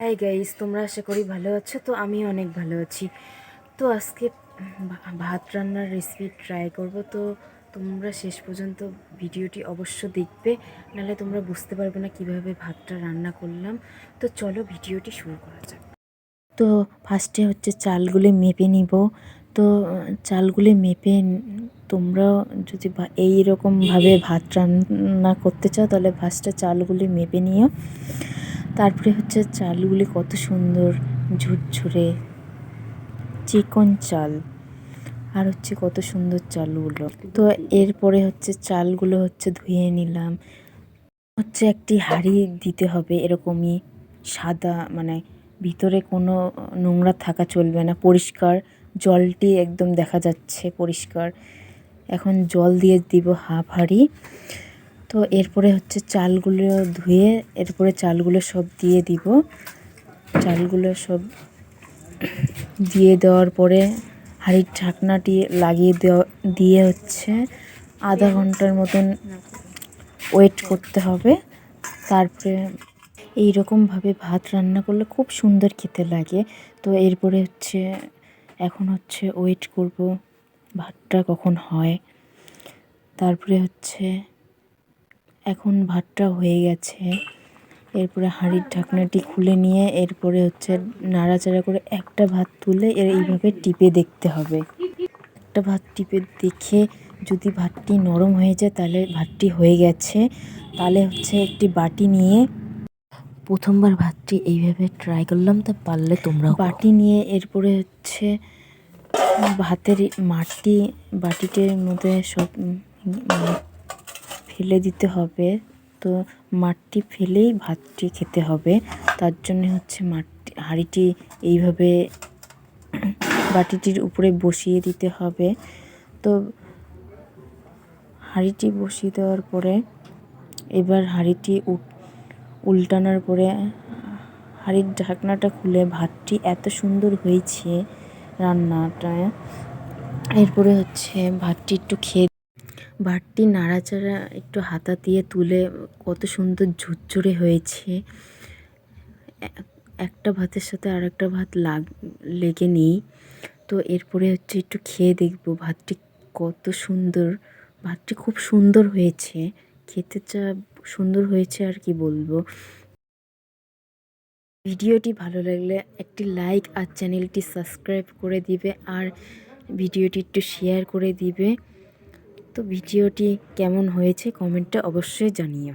Hi guys তোমরা আশা করি ভালো আছো, তো আমি অনেক ভালো আছি। তো আজকে ভাত রান্নার রেসিপি ট্রাই করব, তো তোমরা শেষ পর্যন্ত ভিডিওটি অবশ্য দেখবে, নাহলে তোমরা বুঝতে পারবে না কীভাবে ভাতটা রান্না করলাম। তো চলো ভিডিওটি শুরু করা যাক। তো ফার্স্টে হচ্ছে চালগুলি মেপে নিব। তো চালগুলি মেপে তোমরাও যদি এই রকমভাবে ভাত রান্না করতে চাও, তাহলে ফার্স্টে চালগুলি মেপে নিও। তারপরে হচ্ছে চালগুলি কত সুন্দর ঝুরঝুরে চিকন চাল। আর হচ্ছে কত সুন্দর চালগুলো। তো এরপরে হচ্ছে চালগুলো হচ্ছে ধুয়ে নিলাম। হচ্ছে একটি হাঁড়ি দিতে হবে, এরকমই সাদা মানে ভিতরে কোনো নোংরা থাকা চলবে না। পরিষ্কার জলটি একদম দেখা যাচ্ছে পরিষ্কার। এখন জল দিয়ে দিব হাফ হাঁড়ি। তো এরপরে হচ্ছে চালগুলো ধুয়ে এরপরে চালগুলো সব দিয়ে দিব। চালগুলো সব দিয়ে দেওয়ার পরে হাঁড়ির ঢাকনাটি লাগিয়ে দেওয়া, দিয়ে হচ্ছে আধা ঘণ্টার মতন ওয়েট করতে হবে। তারপরে এই রকমভাবে ভাত রান্না করলে খুব সুন্দর খেতে লাগে। তো এরপরে হচ্ছে এখন হচ্ছে ওয়েট করব ভাতটা কখন হয়। তারপরে হচ্ছে এখন ভাতটা হয়ে গেছে। এরপরে হাঁড়ির ঢাকনাটি খুলে নিয়ে এরপরে হচ্ছে নাড়াচাড়া করে একটা ভাত তুলে এর এইভাবে টিপে দেখতে হবে। একটা ভাত টিপে দেখে যদি ভাতটি নরম হয়ে যায় তাহলে ভাতটি হয়ে গেছে। তাহলে হচ্ছে একটি বাটি নিয়ে প্রথমবার ভাতটি এইভাবে ট্রাই করলাম তা পারলে তোমরা বাটি নিয়ে এরপরে হচ্ছে ভাতের মাটি, বাটিটির মধ্যে সব ফেলে দিতে হবে। তো মাটি ফেলেই ভাতটি খেতে হবে। তার জন্য হচ্ছে মাটি হাঁড়িটি এইভাবে বাটিটির উপরে বসিয়ে দিতে হবে। তো হাঁড়িটি বসিয়ে দেওয়ার পরে এবার হাঁড়িটি উল্টানোর পরে হাঁড়ির ঢাকনাটা খুলে ভাতটি এত সুন্দর হয়েছে রান্নাটা। এরপরে হচ্ছে ভাতটি একটু খেয়ে ভাতটি নাড়াচাড়া একটু হাতা দিয়ে তুলে কত সুন্দর ঝুরঝুরে হয়েছে। একটা ভাতের সাথে আর একটা ভাত লাগ, লেগে নেই। তো এরপরে হচ্ছে একটু খেয়ে দেখব ভাতটি কত সুন্দর, ভাতটি খুব সুন্দর হয়েছে। খেতে যা সুন্দর হয়েছে আর কি বলব। ভিডিওটি ভালো লাগলে একটি লাইক আর চ্যানেলটি সাবস্ক্রাইব করে দিবে আর ভিডিওটি একটু শেয়ার করে দিবে। তো ভিডিওটি কেমন হয়েছে কমেন্টে অবশ্যই জানিও।